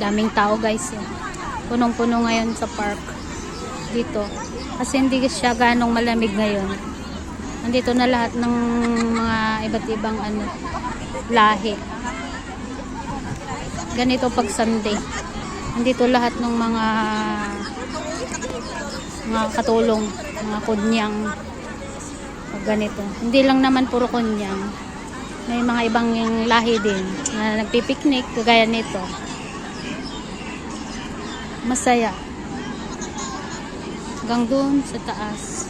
Daming tao guys. Eh. Punong-puno ngayon sa park. Dito. Kasi hindi siya ganong malamig ngayon. Nandito na lahat ng mga iba't ibang ano, lahi. Ganito pag Sunday. Nandito lahat ng mga mga katulong, mga kunyang pag ganito. Hindi lang naman puro kunyang. May mga ibang lahi din na nagpipiknik kagaya nito. Masaya. Hanggang doon sa taas.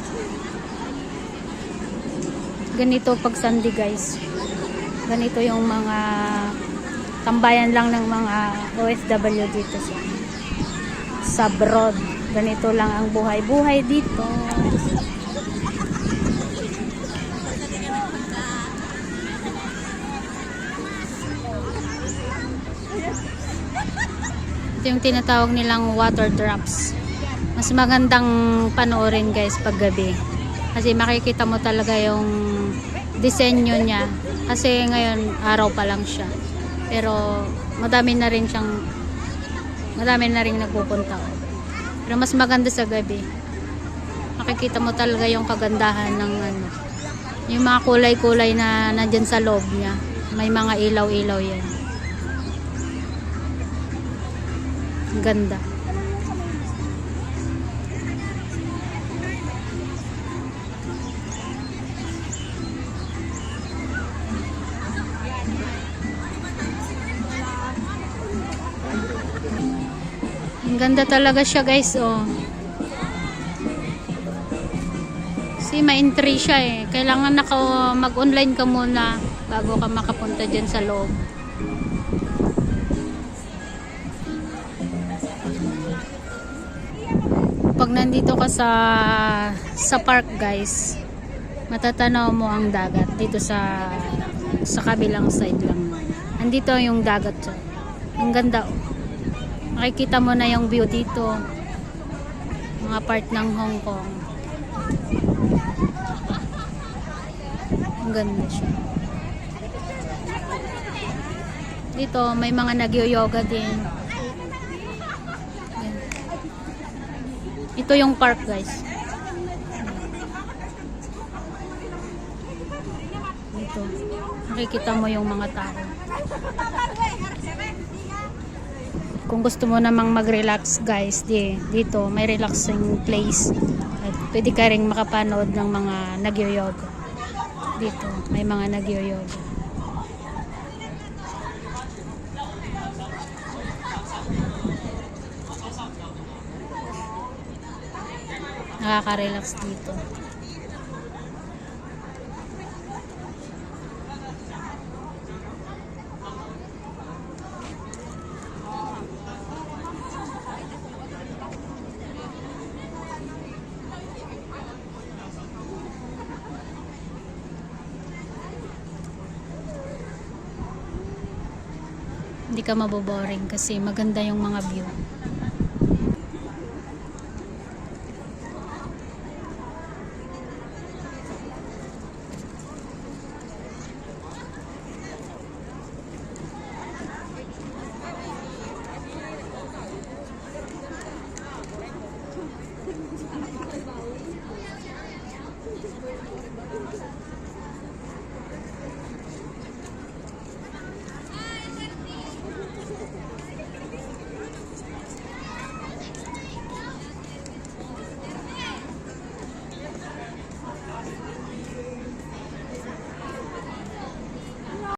Ganito pag Sunday guys. Ganito yung mga tambayan lang ng mga OFW dito sa sa abroad. Ganito lang ang buhay-buhay dito. Ito yung tinatawag nilang water drops. Mas magandang panoorin guys pag gabi. Kasi makikita mo talaga yung disenyo niya. Kasi ngayon araw pa lang siya. Pero madami na rin siyang madami na rin nagpupunta. Pero mas maganda sa gabi. Makikita mo talaga yung kagandahan ng ano. Yung mga kulay-kulay na nandyan sa loob niya. May mga ilaw-ilaw yan. Ganda. Ang ganda talaga siya guys, oh. Kasi ma-entry siya eh. Kailangan naka mag-online ka muna bago ka makapunta dyan sa loob. Pag nandito ka sa sa park guys, matatanaw mo ang dagat dito sa sa kabilang side lang. Andito yung dagat siya. Ang ganda oh. Makikita mo na yung view dito. Mga part ng Hong Kong. Ang ganda siya. Dito, may mga nag-yoga din. Ito yung park, guys. Dito. Makikita mo yung mga tao. Kung gusto mo namang mag-relax guys, di, dito may relaxing place. At pwede ka rin makapanood ng mga nagyo-yoga. Dito, may mga nagyo-yoga. Nakaka-relax dito. Hindi ka maboboring kasi maganda yung mga view. 咱们去保卫，有有有，